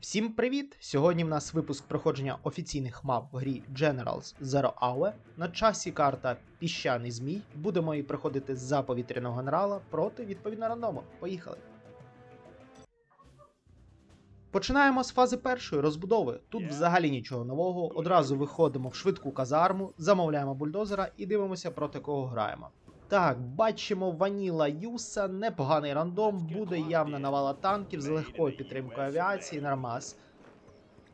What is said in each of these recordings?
Всім привіт! Сьогодні в нас випуск проходження офіційних мап в грі Generals Zero Hour. На часі карта Піщаний Змій. Будемо її проходити за повітряного генерала проти відповідно рандому. Поїхали! Починаємо з фази першої розбудови. Тут взагалі нічого нового. Одразу виходимо в швидку казарму, замовляємо бульдозера і дивимося проти кого граємо. Так, бачимо Ваніла Юса, непоганий рандом, буде явна навала танків з легкою підтримкою авіації, нормас.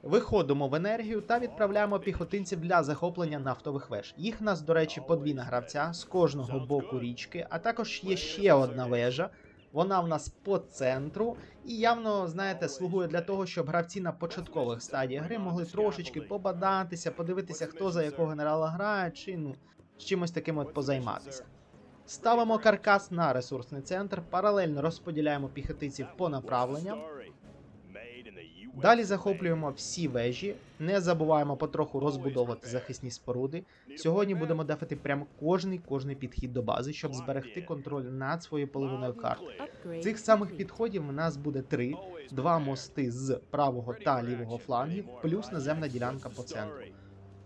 Виходимо в енергію та відправляємо піхотинців для захоплення нафтових веж. Їх нас, до речі, подвійна гравця з кожного боку річки, а також є ще одна вежа. Вона в нас по центру і явно, знаєте, слугує для того, щоб гравці на початкових стадіях гри могли трошечки побадатися, подивитися, хто за якого генерала грає, чи ну з чимось таким от позайматися. Ставимо каркас на ресурсний центр, паралельно розподіляємо піхотинців по направленням. Далі захоплюємо всі вежі, не забуваємо потроху розбудовувати захисні споруди. Сьогодні будемо дефати прямо кожний кожний підхід до бази, щоб зберегти контроль над своєю половиною карти. Цих самих підходів у нас буде три: два мости з правого та лівого флангів, плюс наземна ділянка по центру.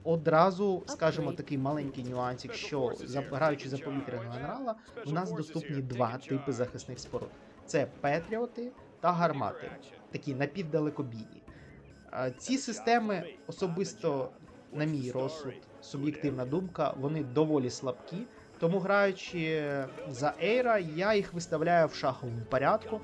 Одразу скажемо такий маленький нюансик, що граючи за повітряного генерала, у нас доступні два типи захисних споруд: це Петріоти та гармати, такі напівдалекобійні. Ці системи особисто, на мій розсуд, суб'єктивна думка, вони доволі слабкі. Тому граючи за Ейра, я їх виставляю в шаховому порядку.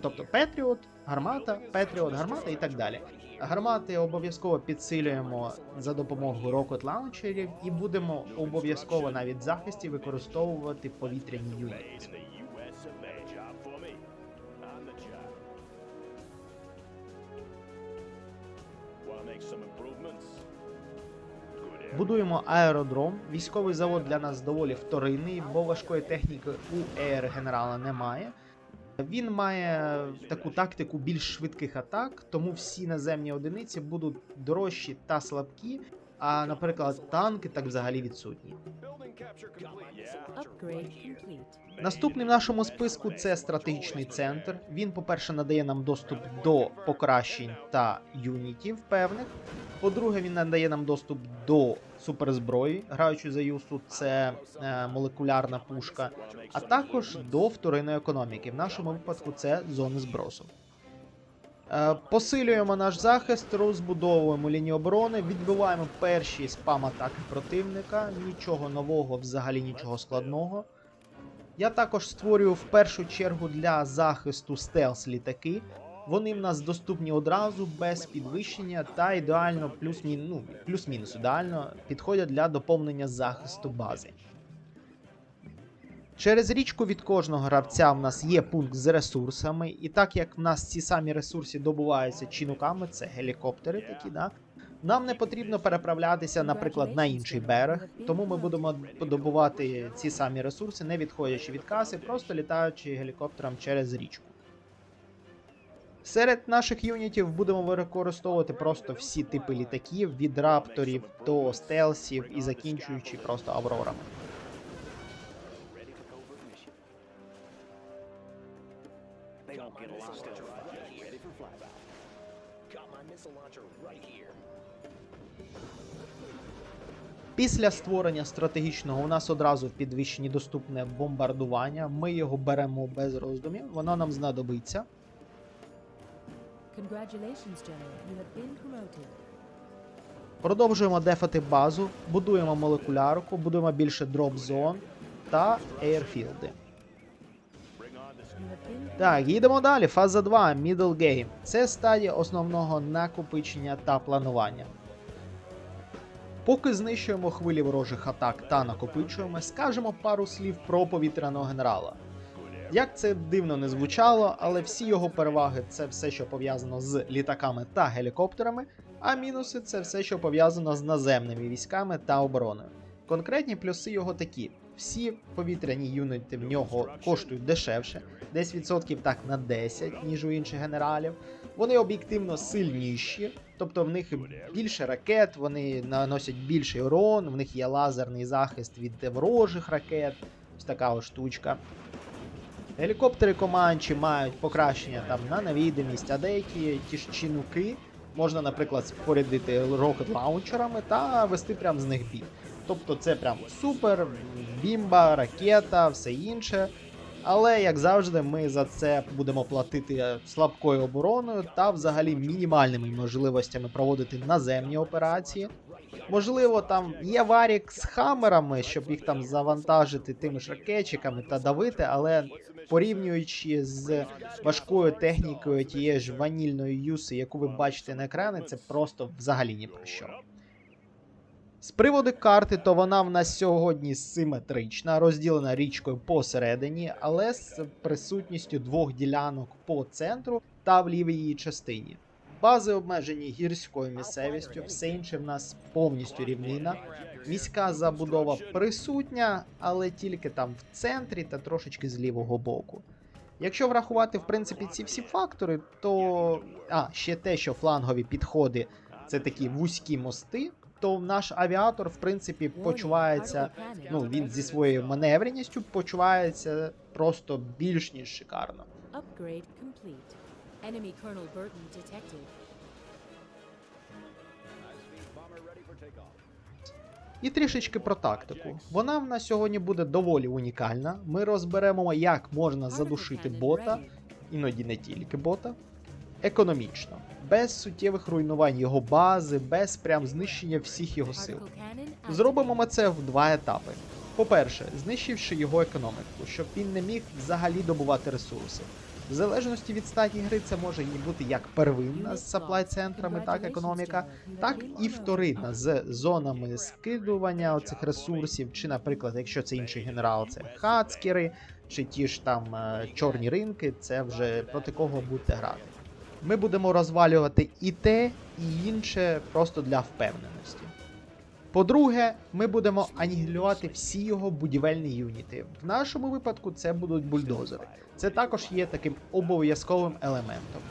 Тобто Петріот, гармата, Петріот, гармата і так далі. Гармати обов'язково підсилюємо за допомогою Rocket Launcherів і будемо обов'язково навіть в захисті використовувати повітряні юніти. Будуємо аеродром. Військовий завод для нас доволі вторинний, бо важкої техніки у ЕР генерала немає. Він має таку тактику більш швидких атак, тому всі наземні одиниці будуть дорожчі та слабкі. А, наприклад, танки так взагалі відсутні. Наступний в нашому списку це стратегічний центр. Він, по-перше, надає нам доступ до покращень та юнітів певних. По-друге, він надає нам доступ до суперзброї, граючи за Юсу, це е, молекулярна пушка, а також до вторинної економіки. В нашому випадку це зони збросу. Е, Посилюємо наш захист, розбудовуємо лінію оборони, відбиваємо перші спам-атаки противника. Нічого нового, взагалі нічого складного. Я також створюю в першу чергу для захисту стелс літаки. Вони в нас доступні одразу без підвищення та ідеально ну, плюс-мінус ідеально підходять для доповнення захисту бази. Через річку від кожного гравця в нас є пункт з ресурсами, і так як в нас ці самі ресурси добуваються чинуками, це гелікоптери такі, да, нам не потрібно переправлятися, наприклад, на інший берег, тому ми будемо добувати ці самі ресурси, не відходячи від каси, просто літаючи гелікоптером через річку. Серед наших юнітів будемо використовувати просто всі типи літаків, від рапторів до стелсів і закінчуючи просто аврорами. Після створення стратегічного у нас одразу в підвищенні доступне бомбардування. Ми його беремо без роздумів, воно нам знадобиться. Продовжуємо дефати базу, будуємо молекулярку, будуємо більше дроп зон та ейрфілди. Так, їдемо далі. Фаза 2, Middle Game. Це стадія основного накопичення та планування. Поки знищуємо хвилі ворожих атак та накопичуємо, скажемо пару слів про повітряного генерала. Як це дивно не звучало, але всі його переваги це все, що пов'язано з літаками та гелікоптерами, а мінуси це все, що пов'язано з наземними військами та обороною. Конкретні плюси його такі: всі повітряні юніти в нього коштують дешевше, десь відсотків так на 10, ніж у інших генералів. Вони об'єктивно сильніші, тобто в них більше ракет, вони наносять більший урон, в них є лазерний захист від ворожих ракет. Ось така ось штучка. Гелікоптери Команчі мають покращення там на невідомість, а деякі ті ж чинуки можна, наприклад, спорядити рокет лаунчерами та вести прям з них бій. Тобто це прям супер, бімба, ракета, все інше. Але як завжди, ми за це будемо платити слабкою обороною та взагалі мінімальними можливостями проводити наземні операції. Можливо, там є варік з хамерами, щоб їх там завантажити тими ж ракетчиками та давити, але порівнюючи з важкою технікою тієї ж ванільної юси, яку ви бачите на екрані, це просто взагалі ні про що. З приводу карти, то вона в нас сьогодні симетрична, розділена річкою посередині, але з присутністю двох ділянок по центру та в лівій її частині. Бази обмежені гірською місцевістю, все інше в нас повністю рівнина. Міська забудова присутня, але тільки там в центрі та трошечки з лівого боку. Якщо врахувати, в принципі, ці всі фактори, то. А, ще те, що флангові підходи це такі вузькі мости, то наш авіатор, в принципі, почувається. Ну, він зі своєю маневреністю почувається просто більш ніж шикарно. І трішечки про тактику. Вона в нас сьогодні буде доволі унікальна. Ми розберемо, як можна задушити бота, іноді не тільки бота, економічно, без суттєвих руйнувань його бази, без прям знищення всіх його сил. Зробимо ми це в два етапи. По-перше, знищивши його економіку, щоб він не міг взагалі добувати ресурси. В залежності від статі гри це може і бути як первинна з саплай центрами, так економіка, так і вторинна з зонами скидування оцих ресурсів, чи, наприклад, якщо це інший генерал, це хацкери, чи ті ж там е, чорні ринки, це вже проти кого будете грати. Ми будемо розвалювати і те, і інше просто для впевненості. По-друге, ми будемо анігілювати всі його будівельні юніти. В нашому випадку це будуть бульдозери. Це також є таким обов'язковим елементом.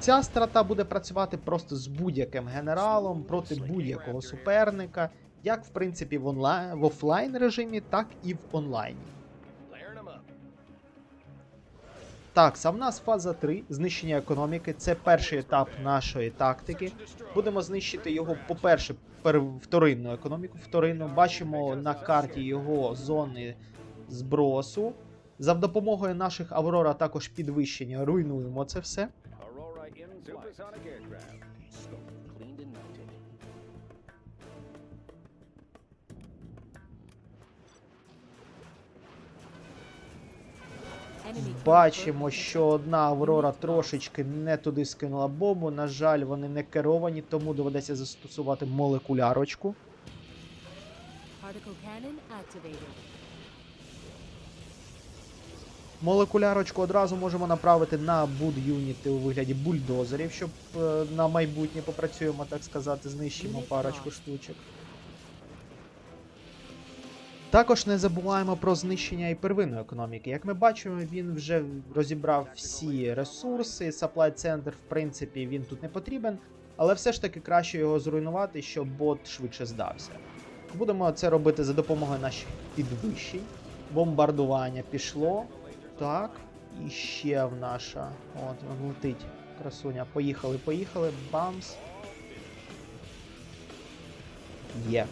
Ця страта буде працювати просто з будь-яким генералом проти будь-якого суперника, як в принципі в онлайн в офлайн режимі, так і в онлайні. Так, сам нас фаза 3, знищення економіки. Це перший етап нашої тактики. Будемо знищити його, по-перше, пер... вторинну економіку. Вторинну бачимо на карті його зони збросу. За допомогою наших Аврора також підвищення руйнуємо це все. Бачимо, що одна Аврора трошечки не туди скинула бомбу. На жаль, вони не керовані, тому доведеться застосувати молекулярочку. Молекулярочку одразу можемо направити на буд-юніти у вигляді бульдозерів, щоб е, на майбутнє попрацюємо, так сказати, знищимо парочку штучок. Також не забуваємо про знищення і первинної економіки. Як ми бачимо, він вже розібрав всі ресурси. Supply центр, в принципі, він тут не потрібен, але все ж таки краще його зруйнувати, щоб бот швидше здався. Будемо це робити за допомогою наших підвищень. Бомбардування пішло. Так, і ще в наша. От, летить красуня. Поїхали, поїхали. Бамс. Є.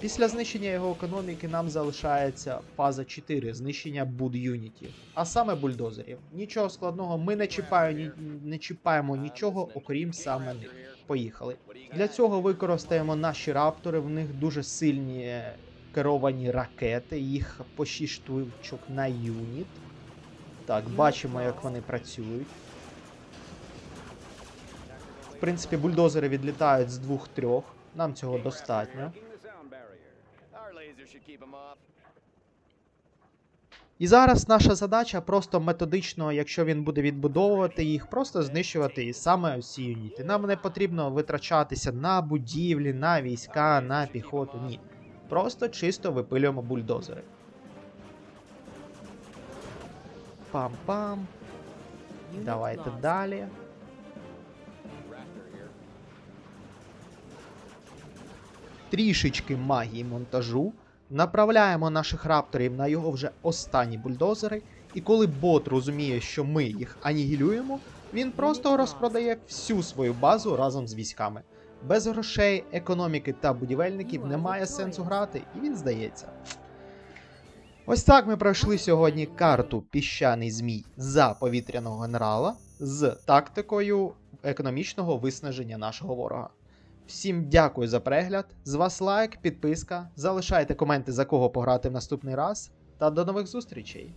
Після знищення його економіки нам залишається фаза 4 знищення буд-юнітів, а саме бульдозерів. Нічого складного, ми не, чіпаю, ні, не чіпаємо нічого, окрім саме них. Поїхали. Для цього використаємо наші раптори. В них дуже сильні керовані ракети, їх по 6 штучок на юніт. Так, бачимо, як вони працюють. В принципі, бульдозери відлітають з двох-трьох. Нам цього достатньо. І зараз наша задача просто методично, якщо він буде відбудовувати їх, просто знищувати і саме усі юніти. Нам не потрібно витрачатися на будівлі, на війська, на піхоту. Ні. Просто чисто випилюємо бульдозери. Пам-пам. Давайте далі. Трішечки магії монтажу. Направляємо наших рапторів на його вже останні бульдозери, і коли бот розуміє, що ми їх анігілюємо, він просто розпродає всю свою базу разом з військами. Без грошей, економіки та будівельників немає сенсу грати, і він здається. Ось так ми пройшли сьогодні карту Піщаний Змій за повітряного генерала з тактикою економічного виснаження нашого ворога. Всім дякую за перегляд. З вас лайк, підписка. Залишайте коменти, за кого пограти в наступний раз. Та до нових зустрічей!